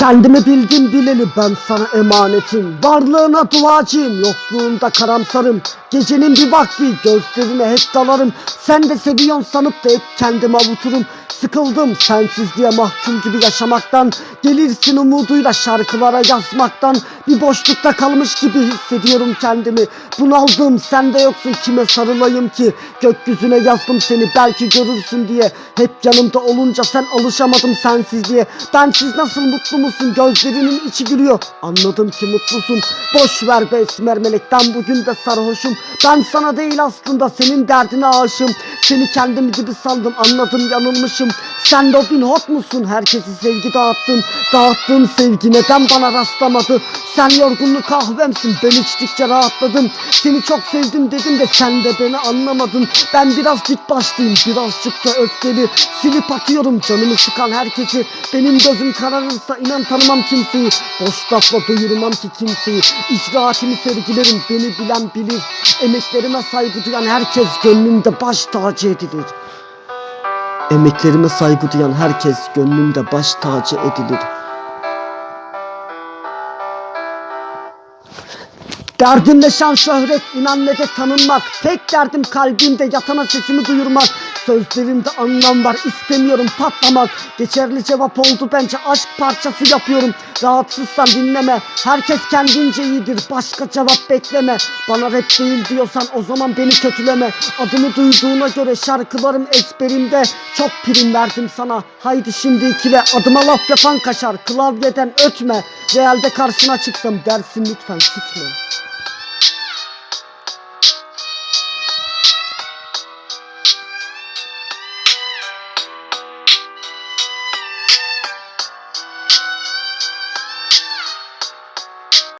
Kendimi bildim bileli ben sana emanetim. Varlığına duacıyım yokluğunda karamsarım. Gecenin bir vakti gözlerine hep dalarım. Sen de seviyorsun sanıp da hep kendimi avuturum. Sıkıldım sensizliğe mahkum gibi yaşamaktan. Gelirsin umuduyla şarkılara yazmaktan. Bir boşlukta kalmış gibi hissediyorum kendimi. Bunaldım sen de yoksun kime sarılayım ki? Gökyüzüne yazdım seni belki görürsün diye. Hep yanımda olunca sen alışamadım sensizliğe. Bensiz nasıl mutlu musun gözlerinin içi gülüyor. Anladım ki mutlusun. Boş ver be esmer melek ben bugün de sarhoşum. Ben sana değil aslında senin derdine aşığım. Seni kendim gibi sandım anladım yanılmışım. Sen Robin Hood musun? Herkesi sevgi dağıttın. Dağıttığın sevgi neden bana rastlamadı? Sen yorgunluk kahvemsin ben içtikçe rahatladım. Seni çok sevdim dedim de sen de beni anlamadın. Ben biraz dik başlıyım birazcık da öfkeli. Silip atıyorum canımı sıkan herkesi. Benim gözüm kararırsa inan tanımam kimseyi. Boş lafla doyurmam ki kimseyi. İcraatimi sergilerim beni bilen bilir. Emeklerime saygı duyan herkes gönlümde baş tacı edilir. Emeklerime saygı duyan herkes gönlümde baş tacı edilir. Derdimle şan şöhret inan ne de tanınmak. Tek derdim kalbimde yatana sesimi duyurmak Sözlerimde anlam var istemiyorum patlamak. Geçerli cevap oldu bence aşk parçası yapıyorum. Rahatsızsan dinleme herkes kendince iyidir Başka cevap bekleme. Bana rap değil diyorsan o zaman beni kötüleme. Adımı duyduğuna göre şarkılarım ezberimde. Çok prim verdim sana haydi şimdi ikile. Adıma laf yapan kaşar klavyeden ötme. Realde karşına çıksam dersin lütfen sikme